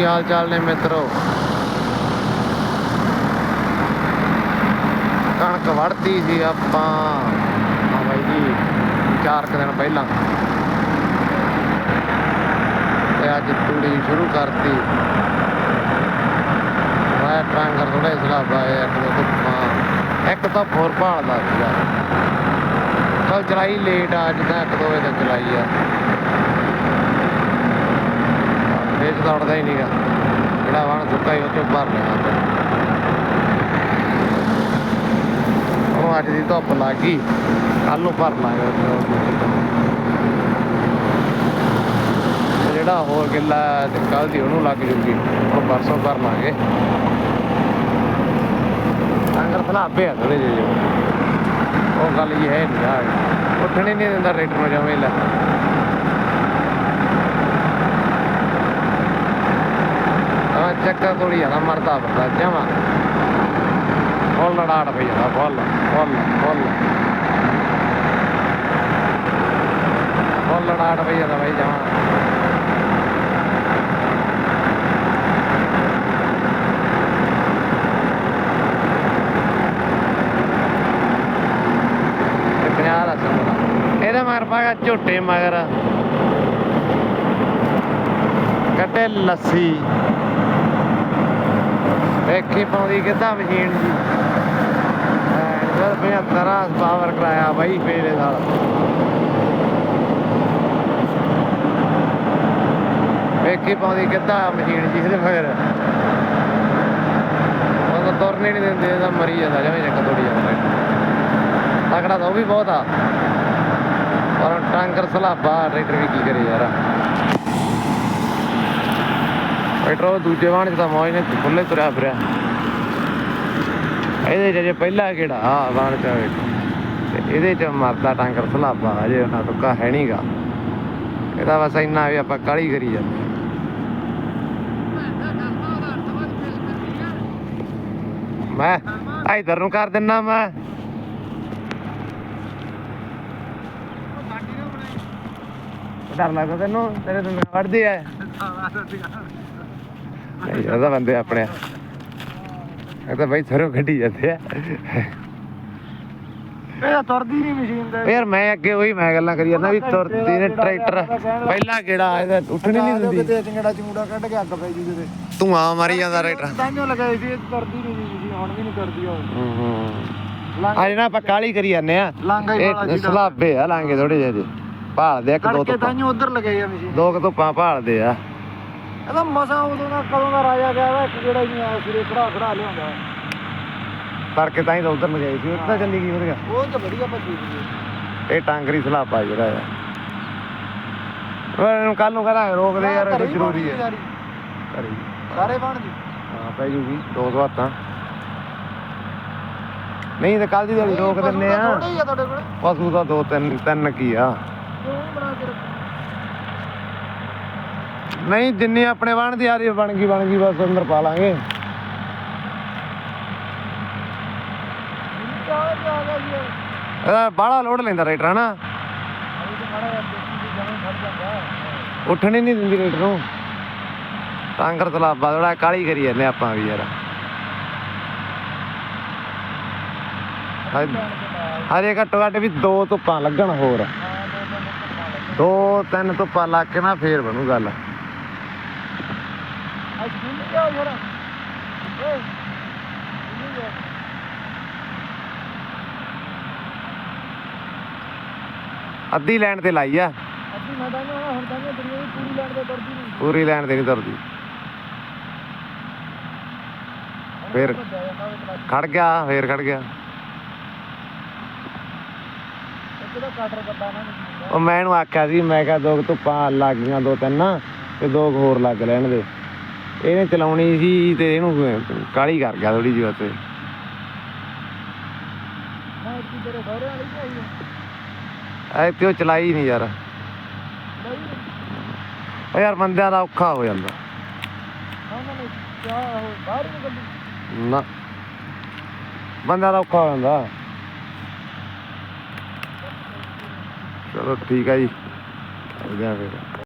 ਕੀ ਹਾਲ ਚਾਲ ਨੇ ਮਿੱਤਰੋ? ਕਣਕ ਵੜਤੀ ਸੀ ਆਪਾਂ। ਆ ਬਾਈ ਜੀ, ਚਾਰ ਕੁ ਦਿਨ ਪਹਿਲਾਂ। ਤੇ ਅੱਜ ਤੂੜੀ ਸ਼ੁਰੂ ਕਰਤੀ। ਮੈਂ ਟਰਾਂਗਰ ਥੋੜਾ ਸਲਾਬਾ ਹੈ ਇੱਕ ਦੋ ਧੁੱਪਾਂ। ਇੱਕ ਤਾਂ ਫੋਰ ਭਾਲਦਾ ਸੀਗਾ। ਕੱਲ ਚਲਾਈ ਲੇਟ ਆ, ਅੱਜ ਤਾਂ ਇੱਕ ਦੋ ਵਜੇ ਤੱਕ ਚਲਾਈ ਆ। ਫੇਰ ਦੌੜਦਾ ਹੀ ਨਹੀਂਗਾ। ਜਿਹੜਾ ਵਾਣ ਸੁੱਕਾ ਹੀ ਉੱਤੇ ਭਰ ਲਿਆ। ਉਹ ਅੱਜ ਦੀ ਧੁੱਪ ਲੱਗ ਗਈ। ਕੱਲ ਨੂੰ ਭਰ ਲਾਂਗੇ ਜਿਹੜਾ ਹੋਰ ਗਿੱਲਾ ਕੱਲ ਦੀ ਉਹਨੂੰ ਲੱਗ ਜੂਗੀ। ਉਹ ਪਰਸੋਂ ਭਰ ਲਾਂਗੇ। ਅੰਗਰ ਥਲਾਪੇ ਆ ਥੋੜੇ ਜਿਹੇ। ਉਹ ਗੱਲ ਹੀ ਹੈ ਨਹੀਂ ਯਾਰ ਉੱਠਣੇ ਨਹੀਂ ਦਿੰਦਾ ਰੇਟਰ ਨੂੰ ਜਮੇ ਲੈ। ਚੱਕਰ ਚੱਕਾ ਤੋੜੀ ਜਾਂਦਾ ਮਰਦਾ ਫਿਰਦਾ ਜਮਾ। ਫੁੱਲ ਲੜਾੜ ਪਈ ਜਾਂਦਾ, ਫੁੱਲ ਫੁੱਲ ਫੁੱਲ। ਫੁੱਲ ਲੜਾੜ ਪਈ ਜਾਂਦਾ ਬਾਈ, ਜਮਾ। ਤੇ 50 ਦਾ ਸੰਗਲਾ ਇਹਦੇ ਮਗਰ ਪਾਗਾ ਝੋਟੇ ਮਗਰ। ਕੱਢੇ ਲੱਸੀ। ਵੇਖੀ ਪਾਉਂਦੀ ਕਿੱਦਾਂ ਮਸ਼ੀਨ ਜੀ ਜਦ 75 ਪਾਵਰ ਕਰਾਇਆ ਬਾਈ ਫੇਰੇ ਨਾਲ। ਵੇਖੀ ਪਾਉਂਦੀ ਕਿੱਦਾਂ ਮਸ਼ੀਨ ਜੀ ਇਹਦੇ ਮਗਰ ਉਹ ਤਾਂ ਤੁਰਨੇ ਨਹੀਂ ਦਿੰਦੇ ਇਹਦਾ ਮਰੀ ਜਾਂਦਾ ਜਿਵੇਂ ਜੱਕ ਤੋੜੀ ਜਾਂਦਾ। ਤਕੜਾ ਤਾਂ ਉਹ ਵੀ ਬਹੁਤ ਆ। ਪਰ ਟਾਂਕਰ ਸਲਾਬਾ, ਟਰੈਕਟਰ ਵੀ ਕੀ ਕਰੇ ਯਾਰ। ਪੈਟਰੋਲ ਦੂਜੇ ਵਾਹਣ ਚ ਤਾਂ ਮੌਜ ਨੇ ਖੁੱਲੇ ਤੁਰਿਆ ਫਿਰਿਆ। ਇਹਦੇ ਚ ਜੇ ਪਹਿਲਾ ਕਿਹੜਾ? ਆ ਵਾਹਣ ਚ ਵੇਖੋ। ਤੇ ਇਹਦੇ ਚ ਮਰਦਾ ਟਾਂਕਰ ਸਲਾਬਾ ਅਜੇ ਉਹਨਾਂ ਟੁੱਕਾ ਹੈ ਨਹੀਂਗਾ ਇਹਦਾ ਬਸ ਇੰਨਾ ਵੀ ਆਪਾਂ ਕਾਲੀ ਕਰੀ ਜਾਂਦੇ। ਮੈਂ ਆ ਇਧਰ ਨੂੰ ਕਰ ਦਿੰਨਾ ਮੈਂ। ਡਰ ਲੱਗਦਾ ਤੈਨੂੰ ਤੇਰੇ ਤੋਂ ਵੜਦੀ ਐ। ਨਹੀਂ ਉਹਦਾ ਬੰਦੇ ਆਪਣੇ ਇਹ ਤਾਂ ਬਈ ਸਰੋਂ ਗੱਡੀ ਜਾਂਦੇ ਆ। ਇਹ ਤਾਂ ਤੁਰਦੀ ਨਹੀਂ ਮਸ਼ੀਨ ਦੇ ਯਾਰ ਮੈਂ ਅੱਗੇ ਉਹੀ ਮੈਂ ਗੱਲਾਂ ਕਰੀ ਜਾਂਦਾ ਵੀ ਤੁਰਦੀ ਨੇ ਟਰੈਕਟਰ। ਪਹਿਲਾ ਕਿਹੜਾ ਇਹਦਾ ਉੱਠਣੀ ਨਹੀਂ ਦਿੰਦੀ ਕਿਤੇ ਚੰਗੜਾ ਚੰਗੜਾ ਕੱਢ ਕੇ ਅੱਗ ਪੈ ਜੂ ਕਿਤੇ। ਧੂਆਂ ਮਾਰੀ ਜਾਂਦਾ ਟਰੈਕਟਰ। ਤਾਂਿਓ ਲਗਾਈ ਸੀ ਇਹ ਤੁਰਦੀ ਨਹੀਂ ਮਸ਼ੀਨ ਹੁਣ ਵੀ ਨਹੀਂ ਤੁਰਦੀ ਉਹ। ਹੂੰ। ਹੂੰ ਲੰਘ ਅੱਜ ਨਾ ਆਪਾਂ ਕਾਲੀ ਕਰੀ ਜਾਂਦੇ ਆ। ਇਹ। ਸਲਾਬੇ ਆ ਲਾਂਗੇ ਥੋੜੇ ਜਿਹੇ ਜੀ। ਭਾਲਦੇ ਇੱਕ ਦੋ ਕਰਕੇ ਤੋਂ ਤਾਂਿਓ ਉਧਰ ਲਗਾਈ ਆ ਮਸ਼ੀਨ। ਦੋ ਕੁ ਧੁੱਪਾਂ ਭਾਲਦੇ ਆ। ਇਹਦਾ ਮਸਾ ਉਦੋਂ ਦਾ ਕਦੋਂ ਦਾ ਰਾਜਾ ਗਿਆ ਵਾ ਇੱਕ ਜਿਹੜਾ ਨਹੀਂ ਆਇਆ ਸਿਰੇ ਖੜਾ ਖੜਾ ਲਿਆਉਂਦਾ। ਤੜਕੇ ਤਾਂ ਹੀ ਤਾਂ ਉਧਰ ਨੂੰ ਗਏ ਸੀ ਉੱਥੇ ਤਾਂ ਚੱਲੀ ਗਈ ਵਧੀਆ। ਉਹ ਤਾਂ ਵਧੀਆ ਭੱਜੀ ਸੀ। ਇਹ ਟਾਂਗਰੀ ਸਲਾਬਾ ਜਿਹੜਾ ਆ। ਇਹਨੂੰ ਕੱਲ ਨੂੰ ਕਰਾਂਗੇ ਰੋਕਦੇ ਯਾਰ ਇਹ ਜ਼ਰੂਰੀ ਹੈ ਸਾਰੀ। ਕਰੀ ਸਾਰੇ ਬਣ ਜੀ ਹਾਂ ਪੈ ਜੂਗੀ ਦੋ ਦੋ ਹੱਥਾਂ ਨਹੀਂ ਤੇ ਕੱਲ ਦੀ ਦਿਹਾੜੀ ਰੋਕ ਦਿੰਨੇ ਆ। ਥੋੜੇ ਹੀ ਆ ਤੁਹਾਡੇ ਕੋਲ। ਪਸ਼ੂ ਤਾਂ ਦੋ ਤਿੰਨ ਤਿੰਨ ਕੀ ਆ। ਕਿਉਂ ਨੀ ਬਣਾ ਕੇ ਰੱਖੇ? ਨਹੀਂ, ਜਿੰਨੀ ਆਪਣੇ ਵਣ ਦੀ ਆ ਰਹੀ ਬਣ ਗਈ ਬਣ ਗਈ, ਬਸ ਅੰਦਰ ਪਾ ਲਾਂਗੇ। ਇਹਦਾ ਬਾਹਲਾ ਲੋਡ ਲੈਂਦਾ ਰੇਟਰ ਹਨਾ? ਤਾਂ ਹੀ ਨਹੀਂ ਦਿੰਦੀ ਰੇਟਰ ਨੂੰ। ਟਾਂਗਰ ਤਲਾਬਾ ਥੋੜਾ ਕਾਲੀ ਕਰੀ ਜਾਂਦੇ ਆਪਾਂ ਵੀ ਯਾਰ। ਹਜੇ- ਹਜੇ ਘੱਟੋ ਘੱਟ ਵੀ ਦੋ ਧੁੱਪਾਂ ਲੱਗਣ ਹੋਰ। ਦੋ, ਤਿੰਨ ਧੁੱਪਾਂ ਲੱਗ ਕੇ ਨਾ ਫੇਰ ਬਣੂ ਗੱਲ। ਅੱਧੀ ਲਾਈਨ ਤੇ ਲਾਈ ਆ। ਅੱਧੀ ਮੈਂ ਤਾਂ ਨਾ ਹੁਣ ਤਾਂ ਨਾ ਤੇਰੀ ਇਹ ਪੂਰੀ ਲੈਣ ਦੇ ਕਰਦੀ ਨਹੀਂ। ਪੂਰੀ ਲਾਈਨ ਤੇ ਨਹੀਂ ਤੁਰਦੀ। ਫੇਰ ਖੜ ਗਿਆ ਫੇਰ ਖੜ ਗਿਆ। ਦਾ ਦਾ ਉਹ ਮੈਂ ਇਹਨੂੰ ਆਖਿਆ ਸੀ ਮੈਂ ਕਿਹਾ ਦੋ ਧੁੱਪਾਂ ਲੱਗ ਗਈਆਂ ਦੋ ਤਿੰਨ ਤੇ ਦੋ ਹੋਰ ਲੱਗ ਲੈਣ ਦੇ। ਇਹਨੇ ਚਲਾਉਣੀ ਸੀ ਤੇ ਇਹਨੂੰ ਕਾਲੀ ਕਰ ਗਿਆ ਥੋੜੀ ਜਿਹੀ ਉੱਤੇ ਐ ਤੇ ਉਹ ਚਲਾਈ ਨਹੀਂ ਯਾਰ। ਉਹ ਯਾਰ ਬੰਦਿਆਂ ਦਾ ਔਖਾ ਹੋ ਜਾਂਦਾ। ਨੇ ਹੀ ਬੰਦਿਆਂ ਦਾ ਔਖਾ ਹੋ ਜਾਂਦਾ। ਚਲੋ ਠੀਕ ਆ ਜੀ। ਹੋ ਗਿਆ ਫਿਰ।